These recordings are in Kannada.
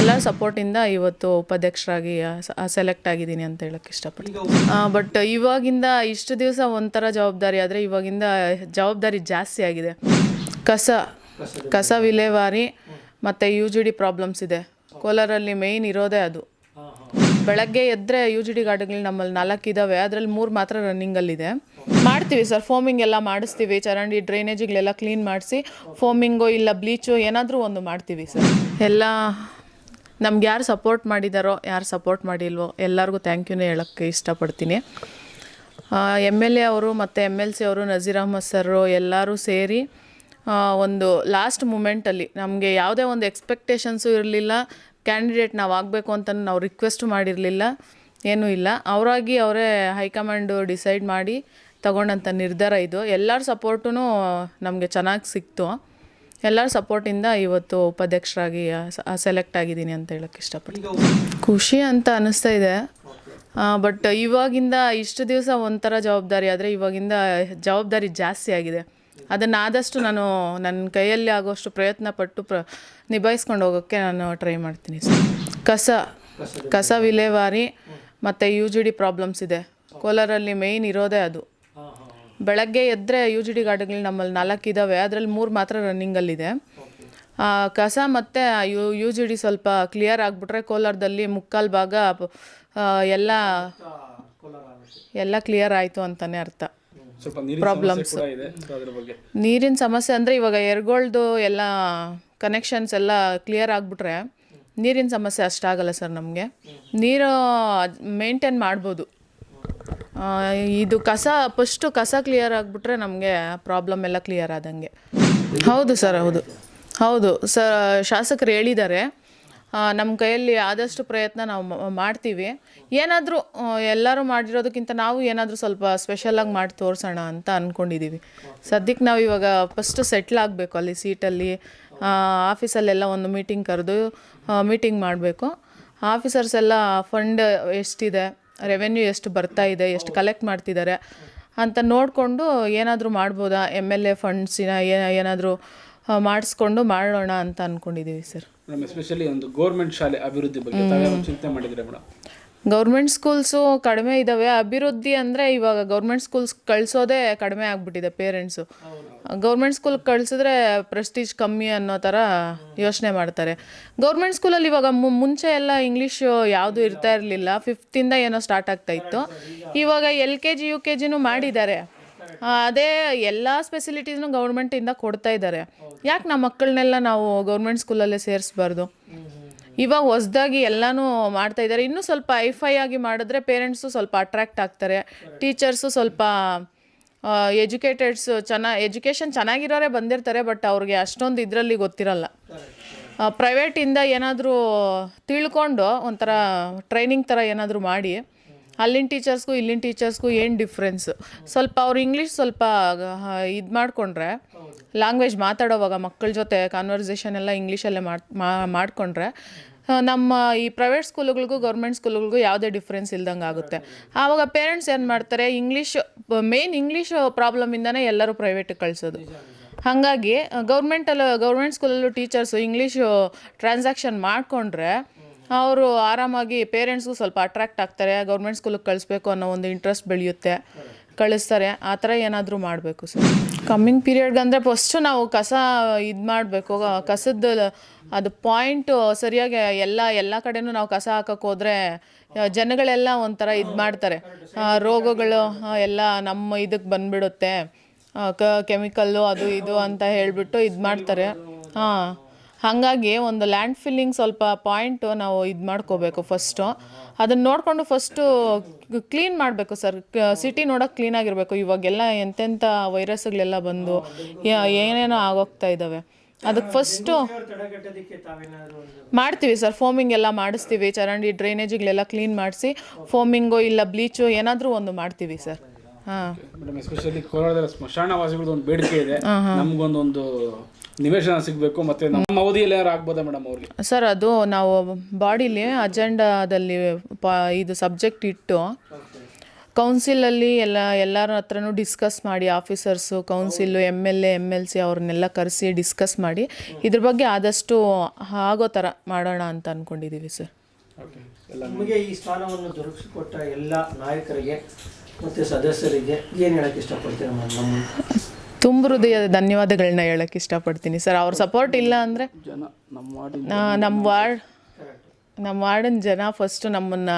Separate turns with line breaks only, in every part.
ಎಲ್ಲರ ಸಪೋರ್ಟಿಂದ ಇವತ್ತು ಉಪಾಧ್ಯಕ್ಷರಾಗಿ ಸೆಲೆಕ್ಟ್ ಆಗಿದ್ದೀನಿ ಅಂತ ಹೇಳಕ್ಕೆ ಇಷ್ಟಪಡ್ತೀನಿ. ಬಟ್ ಇವಾಗಿಂದ ಇಷ್ಟು ದಿವಸ ಒಂಥರ ಜವಾಬ್ದಾರಿ ಆದರೆ ಇವಾಗಿಂದ ಜವಾಬ್ದಾರಿ ಜಾಸ್ತಿ ಆಗಿದೆ. ಕಸ ಕಸ ವಿಲೇವಾರಿ ಮತ್ತು ಯು ಜಿ ಡಿ ಪ್ರಾಬ್ಲಮ್ಸ್ ಇದೆ. ಕೋಲಾರಲ್ಲಿ ಮೇಯ್ನ್ ಇರೋದೇ ಅದು. ಬೆಳಗ್ಗೆ ಎದ್ದರೆ ಯು ಜಿ ಡಿ ಗಾರ್ಡನ್ಗಳು ನಮ್ಮಲ್ಲಿ ನಾಲ್ಕು ಇದ್ದಾವೆ ಅದರಲ್ಲಿ ಮೂರು ಮಾತ್ರ ರನ್ನಿಂಗಲ್ಲಿದೆ ಮಾಡ್ತೀವಿ ಸರ್ ಫೋಮಿಂಗ್ ಎಲ್ಲ ಮಾಡಿಸ್ತೀವಿ. ಚರಂಡಿ ಡ್ರೈನೇಜ್ಗಳೆಲ್ಲ ಕ್ಲೀನ್ ಮಾಡಿಸಿ ಫೋಮಿಂಗು ಇಲ್ಲ ಬ್ಲೀಚು ಏನಾದರೂ ಒಂದು ಮಾಡ್ತೀವಿ ಸರ್ ಎಲ್ಲ ನಮ್ಗೆ ಯಾರು ಸಪೋರ್ಟ್ ಮಾಡಿದಾರೋ, ಯಾರು ಸಪೋರ್ಟ್ ಮಾಡಿಲ್ವೋ, ಎಲ್ಲರಿಗೂ ಥ್ಯಾಂಕ್ ಯೂನೇ ಹೇಳೋಕ್ಕೆ ಇಷ್ಟಪಡ್ತೀನಿ. ಎಂ ಎಲ್ ಎ ಅವರು ಮತ್ತು ಎಂ ಎಲ್ ಸಿ ಅವರು, ನಜೀರ್ ಅಹಮದ್ ಸರು ಎಲ್ಲರೂ ಸೇರಿ ಒಂದು ಲಾಸ್ಟ್ ಮೂಮೆಂಟಲ್ಲಿ ನಮಗೆ ಯಾವುದೇ ಒಂದು ಎಕ್ಸ್ಪೆಕ್ಟೇಷನ್ಸು ಇರಲಿಲ್ಲ ಕ್ಯಾಂಡಿಡೇಟ್ ನಾವು ಆಗಬೇಕು ಅಂತ ನಾವು ರಿಕ್ವೆಸ್ಟ್ ಮಾಡಿರಲಿಲ್ಲ, ಏನೂ ಇಲ್ಲ. ಅವರಾಗಿ ಅವರೇ ಹೈಕಮಾಂಡು ಡಿಸೈಡ್ ಮಾಡಿ ತಗೊಂಡಂಥ ನಿರ್ಧಾರ ಇದು. ಎಲ್ಲರ ಸಪೋರ್ಟೂ ನಮಗೆ ಚೆನ್ನಾಗಿ ಸಿಕ್ತು. ಎಲ್ಲರ ಸಪೋರ್ಟಿಂದ ಇವತ್ತು ಉಪಾಧ್ಯಕ್ಷರಾಗಿ ಸೆಲೆಕ್ಟ್ ಆಗಿದ್ದೀನಿ ಅಂತ ಹೇಳಕ್ಕೆ ಇಷ್ಟಪಡ್ತೀನಿ. ಖುಷಿ ಅಂತ ಅನಿಸ್ತಾ ಇದೆ. ಬಟ್ ಇವಾಗಿಂದ ಇಷ್ಟು ದಿವಸ ಒಂಥರ ಜವಾಬ್ದಾರಿ ಆದರೆ ಇವಾಗಿಂದ ಜವಾಬ್ದಾರಿ ಜಾಸ್ತಿ ಆಗಿದೆ. ಅದನ್ನು ಆದಷ್ಟು ನಾನು ನನ್ನ ಕೈಯಲ್ಲಿ ಆಗೋಷ್ಟು ಪ್ರಯತ್ನ ಪಟ್ಟು ಪ್ರ ನಿಭಾಯಿಸ್ಕೊಂಡು ಹೋಗೋಕ್ಕೆ ನಾನು ಟ್ರೈ ಮಾಡ್ತೀನಿ ಸರ್. ಕಸ ಕಸ ವಿಲೇವಾರಿ ಮತ್ತು ಯು ಜಿ ಡಿ ಪ್ರಾಬ್ಲಮ್ಸ್ ಇದೆ. ಕೋಲಾರಲ್ಲಿ ಮೇಯ್ನ್ ಇರೋದೇ ಅದು. ಬೆಳಗ್ಗೆ ಎದ್ದರೆ ಯು ಜಿ ಡಿ ಗಾರ್ಡನ್ಗಳು ನಮ್ಮಲ್ಲಿ ನಾಲ್ಕು ಇದ್ದಾವೆ ಅದರಲ್ಲಿ ಮೂರು ಮಾತ್ರ ರನ್ನಿಂಗಲ್ಲಿದೆ ಕಸ ಮತ್ತು ಯು ಯು ಜಿ ಡಿ ಸ್ವಲ್ಪ ಕ್ಲಿಯರ್ ಆಗಿಬಿಟ್ರೆ ಕೋಲಾರದಲ್ಲಿ ಮುಕ್ಕಾಲು ಭಾಗ ಎಲ್ಲ ಎಲ್ಲ ಕ್ಲಿಯರ್ ಆಯಿತು ಅಂತಲೇ ಅರ್ಥ.
ಪ್ರಾಬ್ಲಮ್ಸ್ ನೀರಿನ ಸಮಸ್ಯೆ ಅಂದರೆ
ಇವಾಗ ಎರ್ಗೋಳ್ದು ಎಲ್ಲ ಕನೆಕ್ಷನ್ಸ್ ಎಲ್ಲ ಕ್ಲಿಯರ್ ಆಗಿಬಿಟ್ರೆ ನೀರಿನ ಸಮಸ್ಯೆ ಅಷ್ಟಾಗಲ್ಲ ಸರ್ ನಮಗೆ. ನೀರು ಮೇಂಟೈನ್ ಮಾಡ್ಬೋದು. ಇದು ಕಸ ಫಸ್ಟು ಕಸ ಕ್ಲಿಯರ್ ಆಗಿಬಿಟ್ರೆ ನಮಗೆ ಪ್ರಾಬ್ಲಮ್ ಎಲ್ಲ ಕ್ಲಿಯರ್ ಆದಂಗೆ. ಹೌದು ಸರ್ ಹೌದು. ಹೌದು. ಸ, ಶಾಸಕರು ಹೇಳಿದ್ದಾರೆ. ನಮ್ಮ ಕೈಯಲ್ಲಿ ಆದಷ್ಟು ಪ್ರಯತ್ನ ನಾವು ಮಾಡ್ತೀವಿ. ಏನಾದರೂ ಎಲ್ಲರೂ ಮಾಡಿರೋದಕ್ಕಿಂತ ನಾವು ಏನಾದರೂ ಸ್ವಲ್ಪ ಸ್ಪೆಷಲಾಗಿ ಮಾಡಿ ತೋರಿಸೋಣ ಅಂತ ಅಂದ್ಕೊಂಡಿದ್ದೀವಿ ಸದ್ಯಕ್ಕೆ ನಾವು ಇವಾಗ ಫಸ್ಟು ಸೆಟ್ಲ್ ಆಗಬೇಕು ಅಲ್ಲಿ ಸೀಟಲ್ಲಿ ಆಫೀಸಲ್ಲೆಲ್ಲ ಒಂದು ಮೀಟಿಂಗ್ ಕರೆದು ಮೀಟಿಂಗ್ ಮಾಡಬೇಕು. ಆಫೀಸರ್ಸ್ ಎಲ್ಲ ಫಂಡ್ ಎಷ್ಟಿದೆ? ರೆವೆನ್ಯೂ ಎಷ್ಟು ಬರ್ತಾ ಇದೆ ಎಷ್ಟು ಕಲೆಕ್ಟ್ ಮಾಡ್ತಿದ್ದಾರೆ ಅಂತ ನೋಡಿಕೊಂಡು ಏನಾದರೂ ಮಾಡ್ಬೋದಾ? ಎಂ ಎಲ್ ಎ ಫಂಡ್ಸಿನ ಏನಾದರೂ ಮಾಡಿಸ್ಕೊಂಡು ಮಾಡೋಣ ಅಂತ ಅಂದ್ಕೊಂಡಿದ್ದೀವಿ ಸರ್
ಎಸ್ಪೆಷಲಿ ಒಂದು ಗೌರ್ಮೆಂಟ್ ಶಾಲೆ ಅಭಿವೃದ್ಧಿ ಬಗ್ಗೆ ಚಿಂತೆ ಮಾಡಿದ್ರೆ ಮೇಡಮ್
ಗೌರ್ಮೆಂಟ್ ಸ್ಕೂಲ್ಸು ಕಡಿಮೆ ಇದ್ದಾವೆ ಅಭಿವೃದ್ಧಿ ಅಂದರೆ ಇವಾಗ ಗೌರ್ಮೆಂಟ್ ಸ್ಕೂಲ್ಸ್ ಕಳಿಸೋದೇ ಕಡಿಮೆ ಆಗಿಬಿಟ್ಟಿದೆ ಪೇರೆಂಟ್ಸು. ಗೌರ್ಮೆಂಟ್ ಸ್ಕೂಲ್ ಕಳಿಸಿದ್ರೆ ಪ್ರೆಸ್ಟೀಜ್ ಕಮ್ಮಿ ಅನ್ನೋ ಥರ ಯೋಚನೆ ಮಾಡ್ತಾರೆ. ಗೌರ್ಮೆಂಟ್ ಸ್ಕೂಲಲ್ಲಿ ಇವಾಗ ಮುಂಚೆ ಎಲ್ಲ ಇಂಗ್ಲೀಷು ಯಾವುದು ಇರ್ತಾ ಇರಲಿಲ್ಲ. ಫಿಫ್ತಿಂದ ಏನೋ ಸ್ಟಾರ್ಟ್ ಆಗ್ತಾ ಇತ್ತು. ಇವಾಗ L K G U K ಜಿನೂ ಮಾಡಿದ್ದಾರೆ. ಅದೇ ಎಲ್ಲ ಫೆಸಿಲಿಟೀಸ್ನು ಗೌರ್ಮೆಂಟಿಂದ ಕೊಡ್ತಾ ಇದ್ದಾರೆ. ಯಾಕೆ ನಮ್ಮ ಮಕ್ಕಳನ್ನೆಲ್ಲ ನಾವು ಗೌರ್ಮೆಂಟ್ ಸ್ಕೂಲಲ್ಲೇ ಸೇರಿಸ್ಬಾರ್ದು? ಇವಾಗ ಹೊಸ್ದಾಗಿ ಎಲ್ಲನೂ ಮಾಡ್ತಾ ಇದ್ದಾರೆ. ಇನ್ನೂ ಸ್ವಲ್ಪ ಐಫೈ ಆಗಿ ಮಾಡಿದ್ರೆ ಪೇರೆಂಟ್ಸು ಸ್ವಲ್ಪ ಅಟ್ರ್ಯಾಕ್ಟ್ ಆಗ್ತಾರೆ. ಟೀಚರ್ಸು ಸ್ವಲ್ಪ ಎಜುಕೇಟೆಡ್ಸ್ ಚೆನ್ನಾಗಿ ಎಜುಕೇಷನ್ ಚೆನ್ನಾಗಿರೋರೇ ಬಂದಿರ್ತಾರೆ, ಬಟ್ ಅವ್ರಿಗೆ ಅಷ್ಟೊಂದು ಇದರಲ್ಲಿ ಗೊತ್ತಿರಲ್ಲ. ಪ್ರೈವೇಟಿಂದ ಏನಾದರೂ ತಿಳ್ಕೊಂಡು ಒಂಥರ ಟ್ರೈನಿಂಗ್ ಥರ ಏನಾದರೂ ಮಾಡಿ ಅಲ್ಲಿನ ಟೀಚರ್ಸ್ಗೂ ಇಲ್ಲಿನ ಟೀಚರ್ಸ್ಗೂ ಏನು ಡಿಫ್ರೆನ್ಸ್ ಸ್ವಲ್ಪ ಅವ್ರು ಇಂಗ್ಲೀಷ್ ಸ್ವಲ್ಪ ಇದು ಮಾಡಿಕೊಂಡ್ರೆ ಲ್ಯಾಂಗ್ವೇಜ್ ಮಾತಾಡೋವಾಗ ಮಕ್ಕಳ ಜೊತೆ ಕಾನ್ವರ್ಸೇಷನ್ ಎಲ್ಲ ಇಂಗ್ಲೀಷಲ್ಲೇ ಮಾಡಿ ಮಾಡಿಕೊಂಡ್ರೆ ನಮ್ಮ ಈ ಪ್ರೈವೇಟ್ ಸ್ಕೂಲುಗಳಿಗೂ ಗೌರ್ಮೆಂಟ್ ಸ್ಕೂಲುಗಳಿಗೂ ಯಾವುದೇ ಡಿಫ್ರೆನ್ಸ್ ಇಲ್ದಂಗೆ ಆಗುತ್ತೆ. ಆವಾಗ ಪೇರೆಂಟ್ಸ್ ಏನು ಮಾಡ್ತಾರೆ ಇಂಗ್ಲೀಷ್ ಮೇನ್ ಇಂಗ್ಲೀಷ್ ಪ್ರಾಬ್ಲಮಿಂದನೇ ಎಲ್ಲರೂ ಪ್ರೈವೇಟಿಗೆ ಕಳಿಸೋದು. ಹಾಗಾಗಿ ಗೌರ್ಮೆಂಟಲ್ಲೂ ಗೌರ್ಮೆಂಟ್ ಸ್ಕೂಲಲ್ಲೂ ಟೀಚರ್ಸು ಇಂಗ್ಲೀಷು ಟ್ರಾನ್ಸಾಕ್ಷನ್ ಮಾಡಿಕೊಂಡ್ರೆ ಅವರು ಆರಾಮಾಗಿ ಪೇರೆಂಟ್ಸ್ಗೂ ಸ್ವಲ್ಪ ಅಟ್ರಾಕ್ಟ್ ಆಗ್ತಾರೆ ಗೌರ್ಮೆಂಟ್ ಸ್ಕೂಲಿಗೆ ಕಳಿಸ್ಬೇಕು ಅನ್ನೋ ಒಂದು ಇಂಟ್ರೆಸ್ಟ್ ಬೆಳೆಯುತ್ತೆ, ಕಳಿಸ್ತಾರೆ, ಆ ಥರ ಏನಾದರೂ ಮಾಡಬೇಕು ಸರ್ ಕಮ್ಮಿಂಗ್ ಪೀರಿಯಡ್ಗೆ ಅಂದರೆ ಫಸ್ಟು ನಾವು ಕಸ ಇದು ಮಾಡಬೇಕು, ಕಸದ ಅದು ಪಾಯಿಂಟು ಸರಿಯಾಗಿ ಎಲ್ಲ ಎಲ್ಲ ಕಡೆನೂ ನಾವು ಕಸ ಹಾಕಕ್ಕೆ ಹೋದರೆ, ಜನಗಳೆಲ್ಲ ಒಂಥರ ಇದು ಮಾಡ್ತಾರೆ. ರೋಗಗಳು ಎಲ್ಲ ನಮ್ಮ ಇದಕ್ಕೆ ಬಂದುಬಿಡುತ್ತೆ. ಕ ಕೆಮಿಕಲ್ಲು ಅದು ಇದು ಅಂತ ಹೇಳಿಬಿಟ್ಟು ಇದು ಮಾಡ್ತಾರೆ. ಹಾಂ. ಹಾಗಾಗಿ ಒಂದು ಲ್ಯಾಂಡ್ ಫಿಲ್ಲಿಂಗ್ ಸ್ವಲ್ಪ ಪಾಯಿಂಟು ನಾವು ಇದು ಮಾಡ್ಕೋಬೇಕು ಫಸ್ಟು ಅದನ್ನು ನೋಡಿಕೊಂಡು ಫಸ್ಟು ಕ್ಲೀನ್ ಮಾಡಬೇಕು ಸರ್ ಸಿಟಿ ನೋಡೋಕೆ ಕ್ಲೀನಾಗಿರಬೇಕು ಇವಾಗೆಲ್ಲ ಎಂತೆಂಥ ವೈರಸ್ಗಳೆಲ್ಲ ಬಂದು ಏನೇನೋ ಆಗೋಗ್ತಾ ಇದ್ದಾವೆ ಅದಕ್ಕೆ ಫಸ್ಟು ಮಾಡ್ತೀವಿ ಸರ್ ಫೋಮಿಂಗ್ ಎಲ್ಲ ಮಾಡಿಸ್ತೀವಿ. ಚರಂಡಿ ಡ್ರೈನೇಜ್ಗಳೆಲ್ಲ ಕ್ಲೀನ್ ಮಾಡಿಸಿ ಫೋಮಿಂಗು ಇಲ್ಲ ಬ್ಲೀಚು ಏನಾದರೂ ಒಂದು ಮಾಡ್ತೀವಿ ಸರ್ ಹಾಂ.
ಎಸ್ಪೆಷಲಿ ಕೋಲಾರದಲ್ಲಿ ಸ್ಮಶಾನವಾಸಿಗಳದ್ದು ಒಂದು ಬೇಡಿಕೆ ಇದೆ. ನಮ್ಗೊಂದೊಂದು ನಿವೇಶನ ಸಿಗಬೇಕು ಮತ್ತೆ ನಮ್ಮ ಅವಧಿಯಲ್ಲಿ ಏನಾರು ಆಗ್ಬೋದಾ ಮೇಡಮ್ ಅವ್ರಿಗೆ?
ಸರ್ ಅದು ನಾವು ಬಾಡಿಲಿ ಅಜೆಂಡಾದಲ್ಲಿ ಪ ಇದು ಸಬ್ಜೆಕ್ಟ್ ಇಟ್ಟು ಕೌನ್ಸಿಲಲ್ಲಿ ಎಲ್ಲ ಎಲ್ಲರ ಹತ್ರನೂ ಡಿಸ್ಕಸ್ ಮಾಡಿ officers council M L A M L C ಅವ್ರನ್ನೆಲ್ಲ ಕರೆಸಿ ಡಿಸ್ಕಸ್ ಮಾಡಿ ಇದ್ರ ಬಗ್ಗೆ ಆದಷ್ಟು ಆಗೋ ಥರ ಮಾಡೋಣ ಅಂತ ಅಂದ್ಕೊಂಡಿದ್ದೀವಿ ಸರ್.
ಓಕೆ. ಎಲ್ಲ
ನಿಮಗೆ ಈ ಸ್ಥಾನವನ್ನು ದೊರಕಿಸಿಕೊಟ್ಟ ಎಲ್ಲ ನಾಯಕರಿಗೆ ಮತ್ತು ಸದಸ್ಯರಿಗೆ ಏನು ಹೇಳೋಕ್ಕೆ ಇಷ್ಟಪಡ್ತೀರಾ
ತುಂಬ ಹೃದಯದ ಧನ್ಯವಾದಗಳನ್ನ ಹೇಳಕ್ಕೆ ಇಷ್ಟಪಡ್ತೀನಿ. ಸರ್ ಅವ್ರ ಸಪೋರ್ಟ್ ಇಲ್ಲ ಅಂದರೆ
ನಮ್ಮ
ವಾರ್ಡ್ ನಮ್ಮ ವಾರ್ಡನ್ ಜನ ಫಸ್ಟು ನಮ್ಮನ್ನು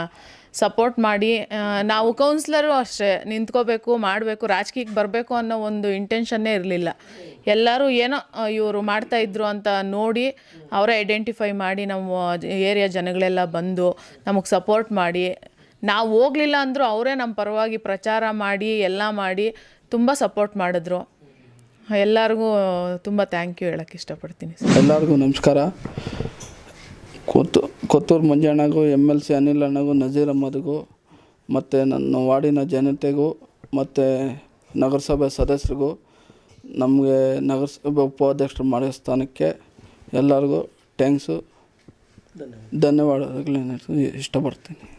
ಸಪೋರ್ಟ್ ಮಾಡಿ ನಾವು ಕೌನ್ಸಿಲರು ಅಷ್ಟೇ. ನಿಂತ್ಕೋಬೇಕು ಮಾಡಬೇಕು ರಾಜಕೀಯಕ್ಕೆ ಬರಬೇಕು ಅನ್ನೋ ಒಂದು ಇಂಟೆನ್ಷನ್ನೇ ಇರಲಿಲ್ಲ. ಎಲ್ಲರೂ ಏನೋ ಇವರು ಮಾಡ್ತಾಯಿದ್ರು ಅಂತ ನೋಡಿ ಅವರೇ ಐಡೆಂಟಿಫೈ ಮಾಡಿ ನಮ್ಮ ಏರಿಯಾ ಜನಗಳೆಲ್ಲ ಬಂದು ನಮಗೆ ಸಪೋರ್ಟ್ ಮಾಡಿ. ನಾವು ಹೋಗಲಿಲ್ಲ ಅಂದರೂ ಅವರೇ ನಮ್ಮ ಪರವಾಗಿ ಪ್ರಚಾರ ಮಾಡಿ ಎಲ್ಲ ಮಾಡಿ ತುಂಬ ಸಪೋರ್ಟ್ ಮಾಡಿದ್ರು. ಎಲ್ಲರಿಗೂ ತುಂಬ ಥ್ಯಾಂಕ್ ಯು ಹೇಳೋಕ್ಕೆ ಇಷ್ಟಪಡ್ತೀನಿ
ಎಲ್ಲರಿಗೂ ನಮಸ್ಕಾರ. ಕೊತ್ತು, ಕೊತ್ತೂರು ಮಂಜಣ್ಣಗೂ ಎಂ ಎಲ್ ಸಿ ಅನಿಲ್ ಅಣ್ಣಗೂ, ನಜೀರ್ ಅಹ್ಮದ್ಗೂ, ಮತ್ತು ನನ್ನ ವಾರ್ಡಿನ ಜನತೆಗೂ, ಮತ್ತು ನಗರಸಭೆ ಸದಸ್ಯರಿಗೂ, ನಮಗೆ ನಗರಸಭೆ ಉಪಾಧ್ಯಕ್ಷರು ಮಾಡಿದ ಸ್ಥಾನಕ್ಕೆ ಎಲ್ಲರಿಗೂ ಥ್ಯಾಂಕ್ಸು ಧನ್ಯವಾದಗಳು. ಇಷ್ಟಪಡ್ತೀನಿ.